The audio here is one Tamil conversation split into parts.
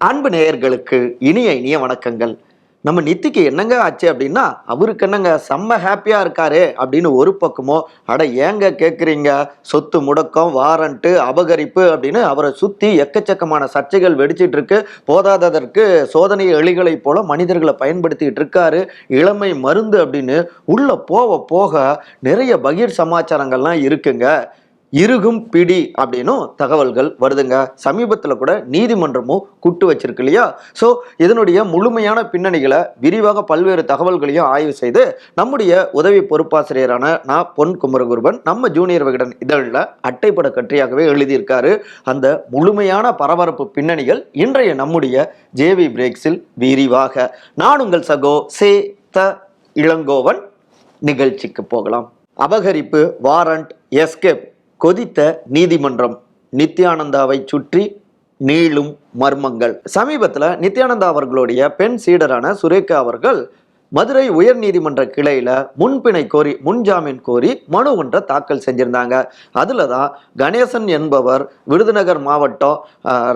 அன்பு நேயர்களுக்கு இனிய இனிய வணக்கங்கள். நம்ம நித்திக்கு என்னங்க ஆச்சு அப்படின்னா அவருக்கு என்னங்க செம்ம ஹாப்பியாக இருக்காரு அப்படின்னு ஒரு பக்கமோ அட ஏங்க கேட்குறீங்க சொத்து முடக்கம் வாரண்ட்டு அபகரிப்பு அப்படின்னு அவரை சுற்றி எக்கச்சக்கமான சர்ச்சைகள் வெடிச்சிட்டு இருக்கு போதாததற்கு சோதனை எலிகளைப் போல மனிதர்களை பயன்படுத்திட்டு இருக்காரு. இளமை மருந்து அப்படின்னு உள்ளே போக போக நிறைய பகீர் சமாச்சாரங்கள்லாம் இருக்குங்க. இருகும் பிடி அப்படின்னும் தகவல்கள் வருதுங்க. சமீபத்தில் கூட நீதிமன்றமும் கூட்டு வச்சிருக்கு இல்லையா? ஸோ இதனுடைய முழுமையான பின்னணிகளை விரிவாக பல்வேறு தகவல்களையும் ஆய்வு செய்து நம்முடைய உதவி பொறுப்பாசிரியரான நான் பொன் குமரகுருபன் நம்ம ஜூனியர் விகடன் இதழில் அட்டைப்பட கற்றியாகவே எழுதியிருக்காரு. அந்த முழுமையான பரபரப்பு பின்னணிகள் இன்றைய நம்முடைய ஜேவி பிரேக்ஸில் விரிவாக. நான் உங்கள் சகோ சே. த. இளங்கோவன். நிகழ்ச்சிக்கு போகலாம். அபகரிப்பு வாரண்ட் எஸ்கேப் கொதித்த நீதிமன்றம் நித்யானந்தாவை சுற்றி நீளும் மர்மங்கள். சமீபத்தில் நித்யானந்தா அவர்களுடைய பெண் சீடரான சுரேகா அவர்கள் மதுரை உயர் நீதிமன்ற கிளையில முன்பிணை கோரி முன்ஜாமீன் கோரி மனு ஒன்றை தாக்கல் செஞ்சிருந்தாங்க. அதுல தான் கணேசன் என்பவர் விருதுநகர் மாவட்டம்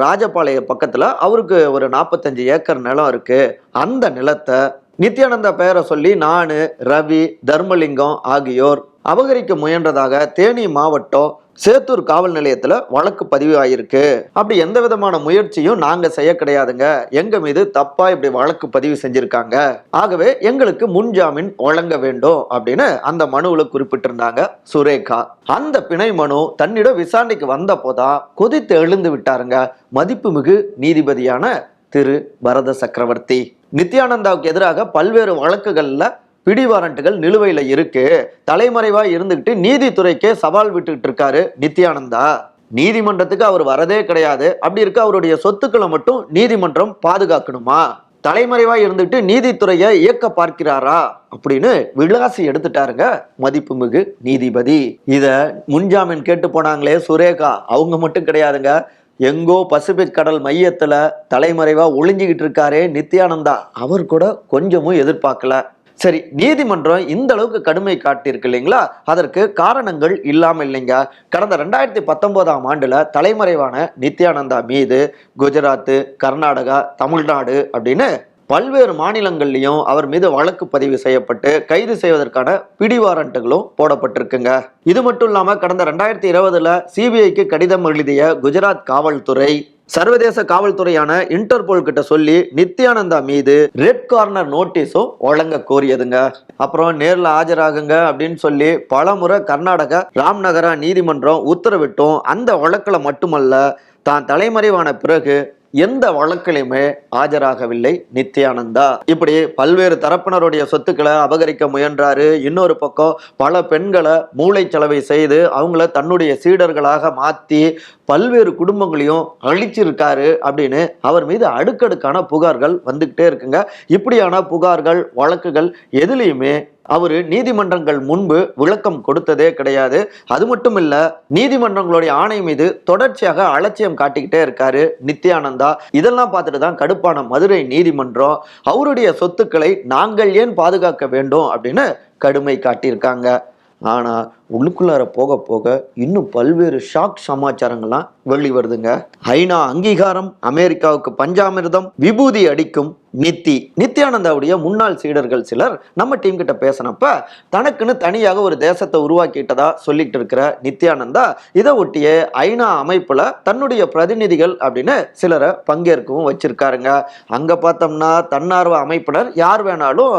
ராஜபாளையம் பக்கத்துல அவருக்கு ஒரு நாற்பத்தஞ்சு ஏக்கர் நிலம் இருக்கு. அந்த நிலத்தை நித்யானந்தா பெயரை சொல்லி நான் ரவி தர்மலிங்கம் ஆகியோர் அபகரிக்க முயன்றதாக தேனி மாவட்டம் சேத்தூர் காவல் நிலையத்தில் வழக்கு பதிவு ஆகியிருக்கு அப்படி எந்த விதமான முயற்சியும் நாங்கள் செய்ய கிடையாதுங்க. எங்க மீது தப்பா இப்படி வழக்கு பதிவு செஞ்சுருக்காங்க. ஆகவே எங்களுக்கு முன்ஜாமீன் வழங்க வேண்டும் அப்படின்னு அந்த மனுவில் குறிப்பிட்டிருந்தாங்க சுரேகா. அந்த பிணை மனு தன்னிடம் விசாரணைக்கு வந்தப்போதான் கொதித்து எழுந்து விட்டாருங்க மதிப்புமிகு நீதிபதியான திரு. பரத சக்கரவர்த்தி. நித்யானந்தாவுக்கு எதிராக பல்வேறு வழக்குகளில் பிடி வாரண்ட்டுகள் நிலுவையில் இருக்கு. தலைமறைவாக இருந்துக்கிட்டு நீதித்துறைக்கே சவால் விட்டுக்கிட்டு இருக்காரு நித்யானந்தா. நீதிமன்றத்துக்கு அவர் வரதே கிடையாது. அப்படி இருக்க அவருடைய சொத்துக்களை மட்டும் நீதிமன்றம் பாதுகாக்கணுமா? தலைமறைவா இருந்துட்டு நீதித்துறையை இயக்க பார்க்கிறாரா? அப்படின்னு விளாசி எடுத்துட்டாருங்க மதிப்புமிகு நீதிபதி. இத முன்ஜாமீன் கேட்டு போனாங்களே சுரேகா. அவங்க மட்டும் கிடையாதுங்க. எங்கோ பசிபிக் கடல் மையத்துல தலைமறைவா ஒளிஞ்சுக்கிட்டு இருக்காரே நித்யானந்தா. அவர் கூட கொஞ்சமும் எதிர்பார்க்கல. சரி நீதிமன்றம் இந்த அளவுக்கு கடுமை காட்டியிருக்கு இல்லைங்களா? அதற்கு காரணங்கள் இல்லாமல் இல்லைங்க. கடந்த ரெண்டாயிரத்தி பத்தொன்பதாம் ஆண்டுல தலைமறைவான நித்யானந்தா மீது குஜராத் கர்நாடகா தமிழ்நாடு அப்படின்னு பல்வேறு மாநிலங்கள்லையும் அவர் மீது வழக்கு பதிவு செய்யப்பட்டு கைது செய்வதற்கான பிடிவாரண்ட்டுகளும் போடப்பட்டிருக்குங்க. இது மட்டும் இல்லாமல் கடந்த ரெண்டாயிரத்தி இருபதுல சிபிஐக்கு கடிதம் எழுதிய குஜராத் காவல்துறை சர்வதேச காவல்துறையான இன்டர்போல் கிட்ட சொல்லி நித்யானந்தா மீது ரெட் கார்னர் நோட்டீஸும் வழங்க கோரியதுங்க. அப்புறம் நேரில் ஆஜராகுங்க அப்படின்னு சொல்லி பலமுறை கர்நாடக ராம்நகரா நீதிமன்றம் உத்தரவிட்டும். அந்த வழக்கில் மட்டுமல்ல தான் தலைமறைவான பிறகு எந்த வழக்கிலையுமே ஆஜராகவில்லை நித்யானந்தா. இப்படி பல்வேறு தரப்பினருடைய சொத்துக்களை அபகரிக்க முயன்றாரு. இன்னொரு பக்கம் பல பெண்களை மூளை செலவை செய்து அவங்கள தன்னுடைய சீடர்களாக மாத்தி பல்வேறு குடும்பங்களையும் அழிச்சிருக்காரு அப்படின்னு அவர் மீது அடுக்கடுக்கான புகார்கள் வந்துகிட்டே இருக்குங்க. இப்படியான புகார்கள் வழக்குகள் எதுலேயுமே அவர் நீதிமன்றங்கள் முன்பு விளக்கம் கொடுத்ததே கிடையாது. அது மட்டும் இல்ல நீதிமன்றங்களுடைய ஆணை மீது தொடர்ச்சியாக அலட்சியம் காட்டிக்கிட்டே இருக்காரு நித்யானந்தா. இதெல்லாம் பார்த்துட்டு தான் கடுப்பான மதுரை நீதிமன்றம் அவருடைய சொத்துக்களை நாங்கள் ஏன் பாதுகாக்க வேண்டும் அப்படின்னு கடுமை காட்டியிருக்காங்க. ஆனா உள்ளுக்குள்ளார போக போக இன்னும் பல்வேறு ஷாக் சமாச்சாரங்கள்லாம் வெளி வருதுங்க. ஐநா அங்கீகாரம் அமெரிக்காவுக்கு பஞ்சாமிர்தம் விபூதி அடிக்கும் நித்தி. நித்யானந்தாவுடைய முன்னாள் சீடர்கள் சிலர் நம்ம டீம் கிட்ட பேசினப்ப தனக்குன்னு தனியாக ஒரு தேசத்தை உருவாக்கிட்டதா சொல்லிட்டு இருக்கிற நித்யானந்தா இதை ஒட்டிய ஐநா அமைப்புல தன்னுடைய பிரதிநிதிகள் அப்படின்னு சிலரை பங்கேற்கவும் வச்சிருக்காருங்க. அங்க பார்த்தோம்னா தன்னார்வ அமைப்பினர் யார் வேணாலும்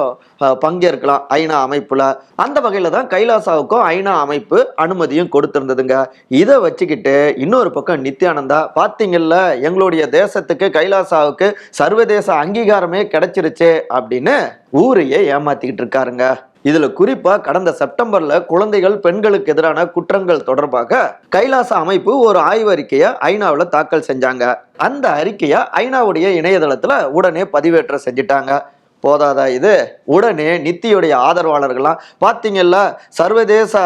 பங்கேற்கலாம் ஐநா அமைப்புல. அந்த வகையில தான் கைலாசாவுக்கும் ஐநா அமைப்பு அனுமதியும் கொடுத்திருந்ததுங்க. இதை வச்சுக்கிட்டு இன்னொரு பக்கம் நித்யானந்தா பார்த்தீங்கல்ல எங்களுடைய தேசத்துக்கு கைலாசாவுக்கு சர்வதேச அங்கீகாரமே கிடைச்சிருச்சு அப்படின்னு ஊரையே ஏமாத்திக்கிட்டு இருக்காருங்க. இதுல குறிப்பா கடந்த செப்டம்பர்ல குழந்தைகள் பெண்களுக்கு எதிரான குற்றங்கள் தொடர்பாக கைலாச அமைப்பு ஒரு ஆய்வறிக்கையை ஐநாவில் தாக்கல் செஞ்சாங்க. அந்த அறிக்கையை ஐநாவுடைய இணையதளத்துல உடனே பதிவேற்றம் செஞ்சிட்டாங்க. போதாதா இது? உடனே நித்தியுடைய ஆதரவாளர்கள்லாம் பார்த்தீங்கல்ல சர்வதேச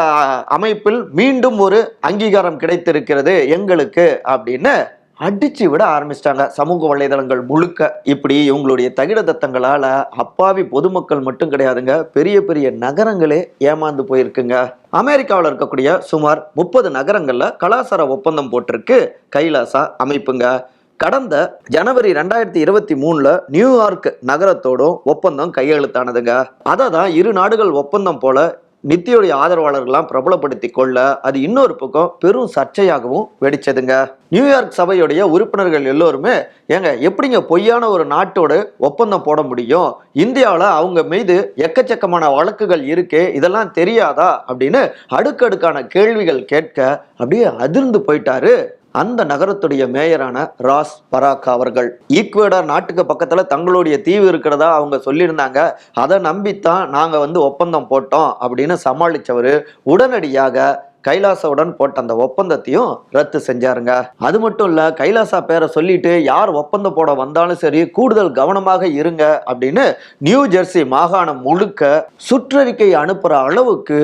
அமைப்பில் மீண்டும் ஒரு அங்கீகாரம் கிடைத்திருக்கிறது எங்களுக்கு அப்படின்னு அடிச்சு விட ஆரம்பிச்சிட்டாங்க. சமூக வலைதளங்கள் முழுக்க. இப்படி இவங்களுடைய தகிட தத்தங்களால் அப்பாவி பொதுமக்கள் மட்டும் கிடையாதுங்க. பெரிய பெரிய நகரங்களே ஏமாந்து போயிருக்குங்க. அமெரிக்காவில் இருக்கக்கூடிய சுமார் முப்பது நகரங்களில் கலாச்சார ஒப்பந்தம் போட்டிருக்கு. கைலாசா அமைப்புங்க. கடந்த ஜனவரி ரெண்டாயிரத்தி இருபத்தி மூணுல நியூயார்க் நகரத்தோடும் ஒப்பந்தம் கையெழுத்தானதுங்க. அதை தான் இரு நாடுகள் ஒப்பந்தம் போல நித்தியோடைய ஆதரவாளர்கள்லாம் பிரபலப்படுத்தி கொள்ள அது இன்னொரு பக்கம் பெரும் சர்ச்சையாகவும் வெடிச்சதுங்க. நியூயார்க் சபையுடைய உறுப்பினர்கள் எல்லோருமே ஏங்க எப்படிங்க பொய்யான ஒரு நாட்டோடு ஒப்பந்தம் போட முடியும்? இந்தியாவில் அவங்க மீது எக்கச்சக்கமான வழக்குகள் இருக்கு இதெல்லாம் தெரியாதா? அப்படின்னு அடுக்கடுக்கான கேள்விகள் கேட்க அப்படியே அதிர்ந்து போயிட்டாரு அந்த நகரத்துடைய மேயரான ராஸ் பராக் அவர்கள். ஈக்குவேடார் நாட்டுக்கு பக்கத்துல தங்களுடைய தீவு இருக்கிறதா அவங்க சொல்லியிருந்தாங்க. அதை நம்பித்தான் நாங்க வந்து ஒப்பந்தம் போட்டோம் அப்படின்னு சமாளித்தவர் உடனடியாக கைலாசாவுடன் போட்ட அந்த ஒப்பந்தத்தையும் ரத்து செஞ்சாருங்க. அது மட்டும் இல்ல கைலாசா பேரை சொல்லிட்டு யார் ஒப்பந்தம் போட வந்தாலும் சரி கூடுதல் கவனமாக இருங்க அப்படின்னு நியூ ஜெர்சி மாகாணம் முழுக்க சுற்றறிக்கை அனுப்புற அளவுக்கு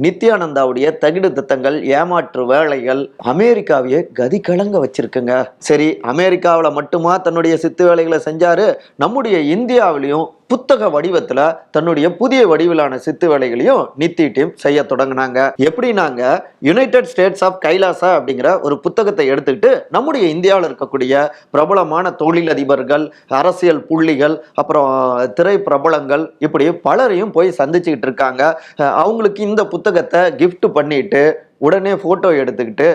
நித்யானந்தாவுடைய தகிடு திட்டங்கள் ஏமாற்று வேலைகள் அமெரிக்காவையே கதி கலங்க வச்சிருக்குங்க. சரி அமெரிக்காவில் மட்டுமா தன்னுடைய சித்து வேலைகளை செஞ்சாரு? நம்முடைய இந்தியாவிலையும் புத்தக வடிவத்துல தன்னுடைய புதிய வடிவிலான சித்து வேலைகளையும் நித்தி டீம் செய்ய தொடங்கினாங்க. எப்படின்னாங்க? யுனைடெட் ஸ்டேட்ஸ் ஆஃப் கைலாசா அப்படிங்கிற ஒரு புத்தகத்தை எடுத்துக்கிட்டு நம்முடைய இந்தியாவில் இருக்கக்கூடிய பிரபலமான தொழிலதிபர்கள் அரசியல் புள்ளிகள் அப்புறம் திரை பிரபலங்கள் இப்படி பலரையும் போய் சந்திச்சுக்கிட்டு இருக்காங்க. அவங்களுக்கு இந்த புத்தகத்தை கிஃப்ட் பண்ணிட்டு உடனே ஃபோட்டோ எடுத்துக்கிட்டு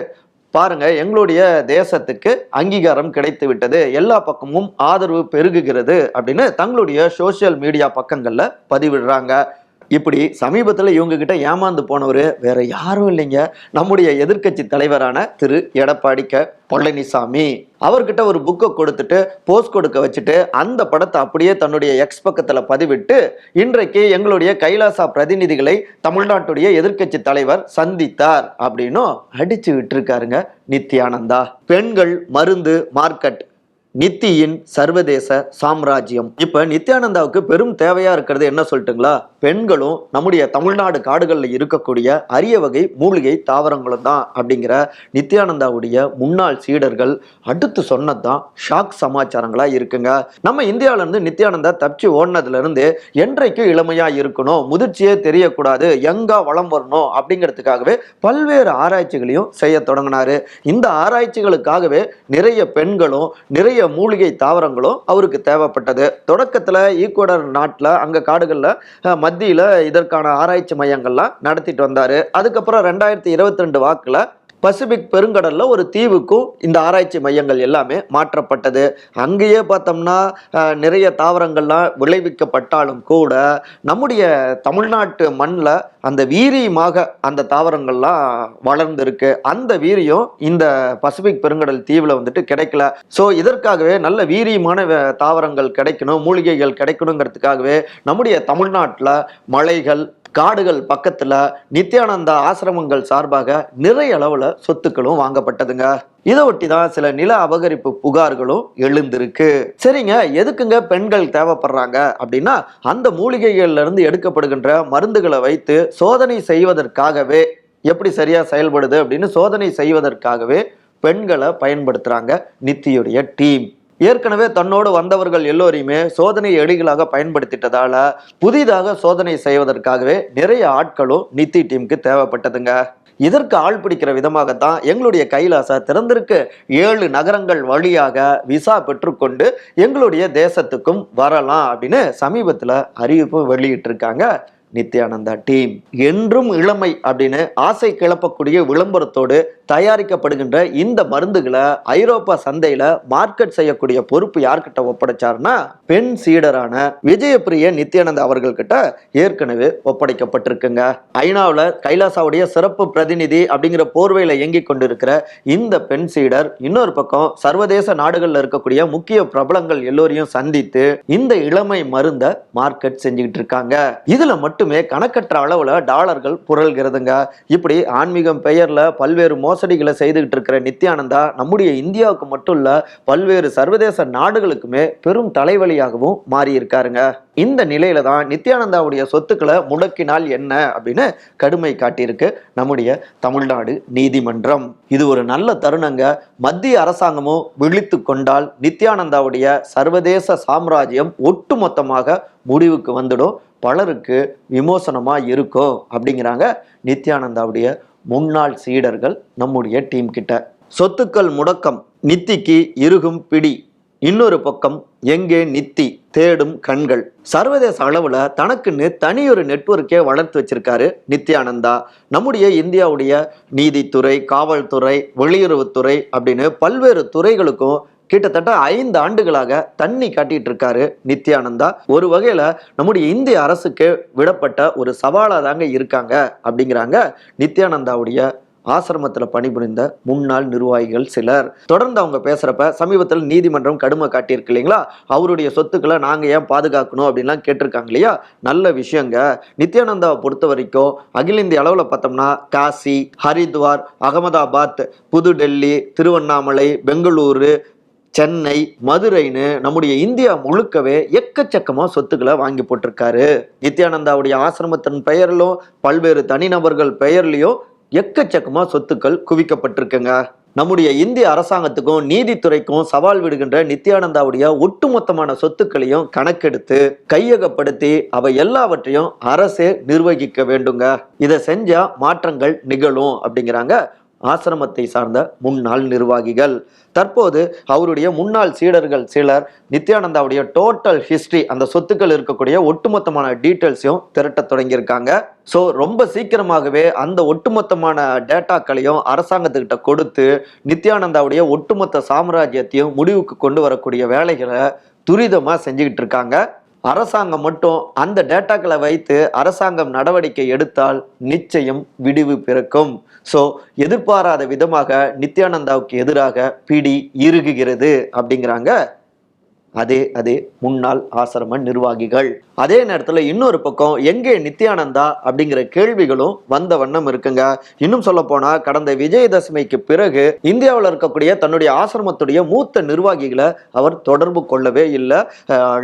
பாருங்க எங்களுடைய தேசத்துக்கு அங்கீகாரம் கிடைத்து விட்டது எல்லா பக்கமும் ஆதரவு பெருகுகிறது அப்படின்னு தங்களுடைய சோஷியல் மீடியா பக்கங்கள்ல பதிவிடுறாங்க. இப்படி சமீபத்தில் இவங்க கிட்ட ஏமாந்து போனவர் வேற யாரும் இல்லைங்க. நம்முடைய எதிர்க்கட்சி தலைவரான திரு எடப்பாடி க. பழனிசாமி. அவர்கிட்ட ஒரு புக்கை கொடுத்துட்டு போஸ்ட் கொடுக்க வச்சுட்டு அந்த படத்தை அப்படியே தன்னுடைய எக்ஸ் பக்கத்தில் பதிவிட்டு இன்றைக்கு எங்களுடைய கைலாசா பிரதிநிதிகளை தமிழ்நாட்டுடைய எதிர்க்கட்சி தலைவர் சந்தித்தார் அப்படின்னும் அடிச்சு விட்டுருக்காருங்க நித்யானந்தா. பெண்கள் மருந்து மார்க்கெட். நித்தியின் சர்வதேச சாம்ராஜ்யம். இப்ப நித்யானந்தாவுக்கு பெரும் தேவையா இருக்கிறது என்ன சொல்லட்டுங்களா? பெண்களும் நம்முடைய தமிழ்நாடு காடுகளில் இருக்கக்கூடிய அரிய வகை மூலிகை தாவரங்களும் தான் அப்படிங்கிற நித்யானந்தாவுடைய முன்னாள் சீடர்கள் அடுத்து சொன்னதுதான் ஷாக் சமாச்சாரங்களா இருக்குங்க. நம்ம இந்தியாவில இருந்து நித்யானந்தா தப்பிச்சு ஓடினதுல இருந்து என்றைக்கு இளமையா இருக்கணும் முதிர்ச்சியே தெரியக்கூடாது எங்கா வளம் வரணும் அப்படிங்கிறதுக்காகவே பல்வேறு ஆராய்ச்சிகளையும் செய்ய தொடங்கினாரு. இந்த ஆராய்ச்சிகளுக்காகவே நிறைய பெண்களும் நிறைய மூலிகை தாவரங்களும் அவருக்கு தேவைப்பட்டது. தொடக்கத்துல ஈக்குவடர் நாட்டில் அங்க காடுகள்ல மத்தியில் மத்தியில இதற்கான ஆராய்ச்சி மையங்கள்லாம் நடத்திட்டு வந்தாரு. அதுக்கப்புறம் ரெண்டாயிரத்தி இருபத்தி ரெண்டு வாக்குல பசிபிக் பெருங்கடலில் ஒரு தீவுக்கும் இந்த ஆராய்ச்சி மையங்கள் எல்லாமே மாற்றப்பட்டது. அங்கேயே பார்த்தோம்னா நிறைய தாவரங்கள்லாம் விளைவிக்கப்பட்டாலும் கூட நம்முடைய தமிழ்நாட்டு மண்ணில் அந்த வீரியமாக அந்த தாவரங்கள்லாம் வளர்ந்துருக்கு. அந்த வீரியம் இந்த பசிபிக் பெருங்கடல் தீவில் வந்துட்டு கிடைக்கல. ஸோ இதற்காகவே நல்ல வீரியமான தாவரங்கள் கிடைக்கணும் மூலிகைகள் கிடைக்கணுங்கிறதுக்காகவே நம்முடைய தமிழ்நாட்டில் மலைகள் காடுகள் பக்கத்துல நித்யானந்தா ஆசிரமங்கள் சார்பாக நிறைய அளவுல சொத்துக்களும் வாங்கப்பட்டதுங்க. இதை ஒட்டி தான் சில நில அபகரிப்பு புகார்களும் எழுந்திருக்கு. சரிங்க எதுக்குங்க பெண்கள் தேவைப்படுறாங்க? அப்படின்னா அந்த மூலிகைகள்ல இருந்து எடுக்கப்படுகின்ற மருந்துகளை வைத்து சோதனை செய்வதற்காகவே எப்படி சரியா செயல்படுது அப்படின்னு சோதனை செய்வதற்காகவே பெண்களை பயன்படுத்துறாங்க நித்தியுடைய டீம். ஏற்கனவே தன்னோடு வந்தவர்கள் எல்லோரையுமே சோதனை எடிகளாக பயன்படுத்திட்டதால புதிதாக சோதனை செய்வதற்காகவே நிறைய ஆட்களும் நித்தி டீமுக்கு தேவைப்பட்டதுங்க. இதற்கு ஆள் பிடிக்கிற விதமாகத்தான் எங்களுடைய கைலாசா திறந்திருக்கு. ஏழு நகரங்கள் வழியாக விசா பெற்றுக்கொண்டு எங்களுடைய தேசத்துக்கும் வரலாம் அப்படின்னு சமீபத்தில் அறிவிப்பு வெளியிட்டிருக்காங்க நித்யானந்தா டீம். என்றும் இளமை அப்படின்னு ஆசை கிளப்பக்கூடிய விளம்பரத்தோடு தயாரிக்கப்படுகின்ற இந்த மருந்துகளை ஐரோப்பா சந்தையில மார்க்கெட் செய்யக்கூடிய பொறுப்பு யார்கிட்ட ஒப்படைச்சாருன்னா பெண் சீடரான விஜயபிரிய நித்யானந்த் அவர்கள் கிட்ட ஏற்கனவே ஒப்படைக்கப்பட்டிருக்குங்க. ஐநாவில் கைலாசாவுடைய சிறப்பு பிரதிநிதி அப்படிங்கிற போர்வையில இயங்கிக் கொண்டிருக்கிற இந்த பெண் சீடர் இன்னொரு பக்கம் சர்வதேச நாடுகள்ல இருக்கக்கூடிய முக்கிய பிரபலங்கள் எல்லோரையும் சந்தித்து இந்த இளமை மருந்த மார்க்கெட் செஞ்சுக்கிட்டு இருக்காங்க. இதுல மட்டுமே கணக்கற்ற அளவுல டாலர்கள் புரள்கிறதுங்க. இப்படி ஆன்மீகம் பெயர்ல பல்வேறு மோசடிகளை செய்துகிட்டு இருக்கிற நித்யானந்தா நம்முடைய இந்தியாவுக்கு மட்டும் இல்ல பல்வேறு சர்வதேச நாடுகளுக்குமே பெரும் தலைவலியாகவும் மாறியிருக்காருங்க. இந்த நிலையில தான் நித்யானந்தாவுடைய சொத்துக்களை முடக்கினால் என்ன அப்படின்னு கடுமை காட்டியிருக்கு நம்முடைய தமிழ்நாடு நீதிமன்றம். இது ஒரு நல்ல தருணங்க. மத்திய அரசாங்கமும் விழித்து கொண்டால் நித்யானந்தாவுடைய சர்வதேச சாம்ராஜ்யம் ஒட்டுமொத்தமாக முடிவுக்கு வந்துடும். பலருக்கு விமோசனமா இருக்கும் அப்படிங்கிறாங்க நித்யானந்தாவுடைய முன்னாள் சீடர்கள் நம்முடைய டீம் கிட்ட. சொத்துக்கள் முடக்கம் நித்திக்கு இருகும் பிடி. இன்னொரு பக்கம் எங்கே நித்தி? தேடும் கண்கள். சர்வதேச அளவில் தனக்குன்னு தனியொரு நெட்ஒர்க்கே வளர்த்து வச்சிருக்காரு நித்யானந்தா. நம்முடைய இந்தியாவுடைய நீதித்துறை காவல்துறை வெளியுறவுத்துறை அப்படின்னு பல்வேறு துறைகளுக்கும் கிட்டத்தட்ட ஐந்து ஆண்டுகளாக தண்ணி காட்டிட்டு இருக்காரு நித்யானந்தா. ஒரு வகையில நம்முடைய இந்திய அரசுக்கு விடப்பட்ட ஒரு சவாலாக தாங்க இருக்காங்க அப்படிங்கிறாங்க நித்யானந்தாவுடைய ஆசிரமத்தில் பணிபுரிந்த முன்னாள் நிர்வாகிகள் சிலர். தொடர்ந்து அவங்க பேசுகிறப்ப சமீபத்தில் நீதிமன்றம் கடுமை காட்டியிருக்கு இல்லைங்களா? அவருடைய சொத்துக்களை நாங்கள் ஏன் பாதுகாக்கணும் அப்படின்லாம் கேட்டிருக்காங்க இல்லையா? நல்ல விஷயங்க. நித்யானந்தாவை பொறுத்த வரைக்கும் அகில இந்திய அளவில் பார்த்தோம்னா காசி ஹரித்வார் அகமதாபாத் புதுடெல்லி திருவண்ணாமலை பெங்களூரு சென்னை மதுரைன்னு நம்முடைய இந்தியா முழுக்கவே எக்கச்சக்கமாக சொத்துக்களை வாங்கி போட்டிருக்காரு. நித்யானந்தாவுடைய ஆசிரமத்தின் பெயரிலும் பல்வேறு தனிநபர்கள் பெயர்லையும் எக்கச்சக்கமா சொத்துக்கள் குவிக்கப்பட்டிருக்குங்க. நம்முடைய இந்திய அரசாங்கத்துக்கும் நீதித்துறைக்கும் சவால் விடுகின்ற நித்யானந்தாவுடைய ஒட்டுமொத்தமான சொத்துக்களையும் கணக்கெடுத்து கையகப்படுத்தி அவை எல்லாவற்றையும் அரசே நிர்வகிக்க வேண்டுங்க. இதை செஞ்சா மாற்றங்கள் நிகழும் அப்படிங்கிறாங்க ஆசிரமத்தை சார்ந்த முன்னாள் நிர்வாகிகள். தற்போது அவருடைய முன்னாள் சீடர்கள் சிலர் நித்யானந்தாவுடைய டோட்டல் ஹிஸ்ட்ரி அந்த சொத்துக்கள் இருக்கக்கூடிய ஒட்டுமொத்தமான டீட்டெயில்ஸையும் திரட்ட தொடங்கியிருக்காங்க. ஸோ ரொம்ப சீக்கிரமாகவே அந்த ஒட்டுமொத்தமான டேட்டாக்களையும் அரசாங்கத்துக்கிட்ட கொடுத்து நித்யானந்தாவுடைய ஒட்டுமொத்த சாம்ராஜ்யத்தையும் முடிவுக்கு கொண்டு வரக்கூடிய வேலைகளை துரிதமாக செஞ்சுக்கிட்டு இருக்காங்க. அரசாங்கம் மட்டும் அந்த டேட்டாக்களை வைத்து அரசாங்கம் நடவடிக்கை எடுத்தால் நிச்சயம் விடிவு பிறக்கும். ஸோ எதிர்பாராத விதமாக நித்யானந்தாவுக்கு எதிராக பிடி இறுகுகிறது அப்படிங்கிறாங்க. அதே அதே முன்னாள் ஆசிரம நிர்வாகிகள். அதே நேரத்தில் இன்னொரு பக்கம் எங்கே நித்யானந்தா அப்படிங்கிற கேள்விகளும் வந்த வண்ணம் இருக்குங்க. இன்னும் சொல்ல போனா கடந்த விஜயதசமிக்கு பிறகு இந்தியாவில் இருக்கக்கூடிய தன்னுடைய ஆசிரமத்துடைய மூத்த நிர்வாகிகளை அவர் தொடர்பு கொள்ளவே இல்லை.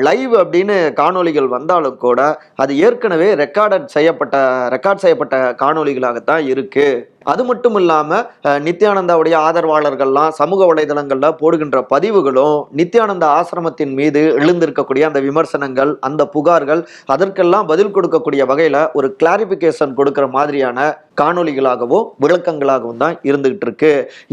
லைவ் அப்படின்னு காணொளிகள் வந்தாலும் கூட அது ஏற்கனவே ரெக்கார்டட் செய்யப்பட்ட ரெக்கார்ட் செய்யப்பட்ட காணொலிகளாகத்தான் இருக்கு. அது மட்டும் இல்லாம நித்யானந்தாவுடைய ஆதரவாளர்கள்லாம் சமூக வலைதளங்கள்ல போடுகின்ற பதிவுகளும் நித்யானந்தா ஆசிரமத்தின் மீது எழுந்திருக்கக்கூடிய அந்த விமர்சனங்கள் அந்த புகார் கேட்பார்கள் அதற்கெல்லாம் பதில் கொடுக்கக்கூடிய வகையில் ஒரு கிளாரிபிகேஷன் கொடுக்கிற மாதிரியான காணொளிகளாகவும் விளக்கங்களாகவும் தான் இருந்துகிட்டு இருக்கு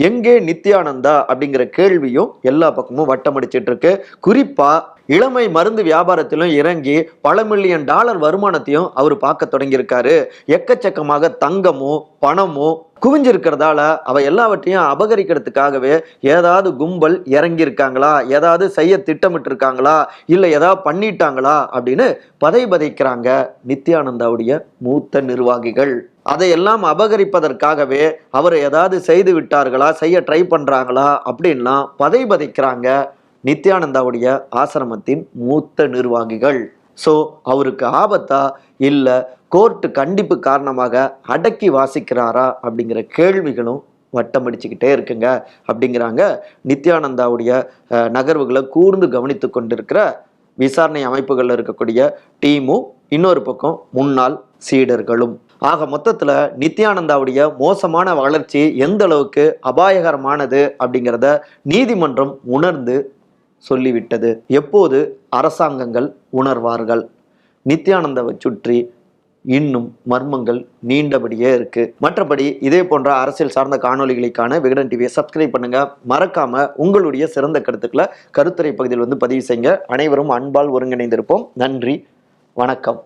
எங்கே நித்யானந்தா அப்படிங்கிற கேள்வியும் எல்லா பக்கமும் வட்டமடிச்சிட்டு இருக்கு குறிப்பா இளமை மருந்து வியாபாரத்திலும் இறங்கி பல மில்லியன் டாலர் வருமானத்தையும் அவர் பார்க்க தொடங்கியிருக்காரு. எக்கச்சக்கமாக தங்கமும் பணமும் குவிஞ்சிருக்கிறதால அவ எல்லாவற்றையும் அபகரிக்கிறதுக்காகவே ஏதாவது கும்பல் இறங்கியிருக்காங்களா? ஏதாவது செய்ய திட்டமிட்டு இருக்காங்களா இல்லை ஏதாவது பண்ணிட்டாங்களா? அப்படின்னு பதை பதைக்கிறாங்க நித்யானந்தாவுடைய மூத்த நிர்வாகிகள். அதையெல்லாம் அபகரிப்பதற்காகவே அவர் ஏதாவது செய்து விட்டார்களா செய்ய ட்ரை பண்ணுறாங்களா அப்படின்லாம் பதை பதைக்கிறாங்க நித்யானந்தாவுடைய ஆசிரமத்தின் மூத்த நிர்வாகிகள். ஸோ அவருக்கு ஆபத்தா? இல்லை கோர்ட்டு கண்டிப்பு காரணமாக அடக்கி வாசிக்கிறாரா? அப்படிங்கிற கேள்விகளும் வட்டம் அடிச்சுக்கிட்டே இருக்குங்க. அப்படிங்கிறாங்க நித்யானந்தாவுடைய நகர்வுகளை கூர்ந்து கவனித்து கொண்டிருக்கிற விசாரணை அமைப்புகளில் இருக்கக்கூடிய டீமும் இன்னொரு பக்கம் முன்னாள் சீடர்களும். ஆக மொத்தத்தில் நித்யானந்தாவுடைய மோசமான வளர்ச்சி எந்த அளவுக்கு அபாயகரமானது அப்படிங்கிறத நீதிமன்றம் உணர்ந்து சொல்லிவிட்டது. எப்போது அரசாங்கங்கள் உணர்வார்கள்? நித்யானந்தாவை சுற்றி இன்னும் மர்மங்கள் நீண்டபடியே இருக்கு. மற்றபடி இதே போன்ற அரசியல் சார்ந்த காணொளிகளுக்கான விகடன் டிவியை சப்ஸ்கிரைப் பண்ணுங்க. மறக்காம உங்களுடைய சிறந்த கருத்துக்களை கருத்துரை பகுதியில் வந்து பதிவு செய்யுங்க. அனைவரும் அன்பால் ஒருங்கிணைந்திருப்போம். நன்றி. வணக்கம்.